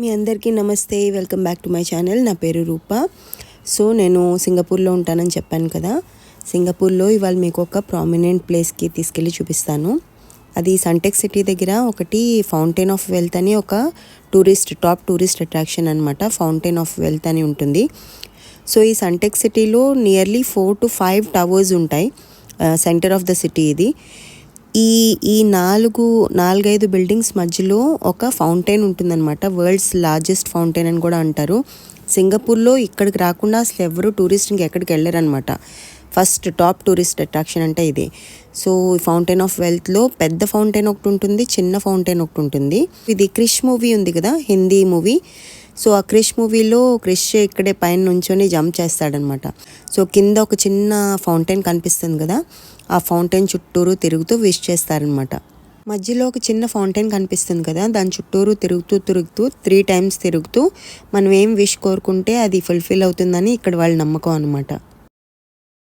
మీ అందరికీ నమస్తే. Welcome back to my channel నా పేరు రూప. సో నేను సింగపూర్లో ఉంటానని చెప్పాను కదా. సింగపూర్లో ఇవాళ మీకు ఒక ప్రామినెంట్ ప్లేస్కి తీసుకెళ్ళి చూపిస్తాను. అది సంటెక్ సిటీ దగ్గర ఒకటి ఫౌంటైన్ ఆఫ్ వెల్త్ అని ఒక టూరిస్ట్ టాప్ టూరిస్ట్ అట్రాక్షన్ అనమాట ఫౌంటైన్ ఆఫ్ వెల్త్ అని ఉంటుంది. సో ఈ సంటెక్ సిటీలో nearly four to five towers ఉంటాయి. సెంటర్ ఆఫ్ ద సిటీ ఇది. ఈ ఈ నాలుగు నాలుగైదు బిల్డింగ్స్ మధ్యలో ఒక ఫౌంటైన్ ఉంటుందన్నమాట. వరల్డ్స్ లార్జెస్ట్ ఫౌంటైన్ అని కూడా అంటారు. సింగపూర్లో ఇక్కడికి రాకుండా అసలు ఎవరు టూరిస్ట్ ఎక్కడికి వెళ్ళారనమాట ఫస్ట్ టాప్ టూరిస్ట్ అట్రాక్షన్ అంటే ఇది. సో ఫౌంటైన్ ఆఫ్ వెల్త్లో పెద్ద ఫౌంటైన్ ఒకటి ఉంటుంది చిన్న ఫౌంటైన్ ఒకటి ఉంటుంది. ఇది క్రిష్ మూవీ ఉంది కదా హిందీ మూవీ. సో ఆ క్రిష్ మూవీలో క్రిష్ ఇక్కడే పైన నుంచొని జంప్ చేస్తాడనమాట. సో కింద ఒక చిన్న ఫౌంటైన్ కనిపిస్తుంది కదా ఆ ఫౌంటైన్ చుట్టూరు తిరుగుతూ విష్ చేస్తారనమాట. మధ్యలో ఒక చిన్న ఫౌంటైన్ కనిపిస్తుంది కదా దాని చుట్టూరు తిరుగుతూ తిరుగుతూ త్రీ టైమ్స్ తిరుగుతూ మనం ఏం విష్ కోరుకుంటే అది ఫుల్ఫిల్ అవుతుందని ఇక్కడ వాళ్ళ నమ్మకం అనమాట.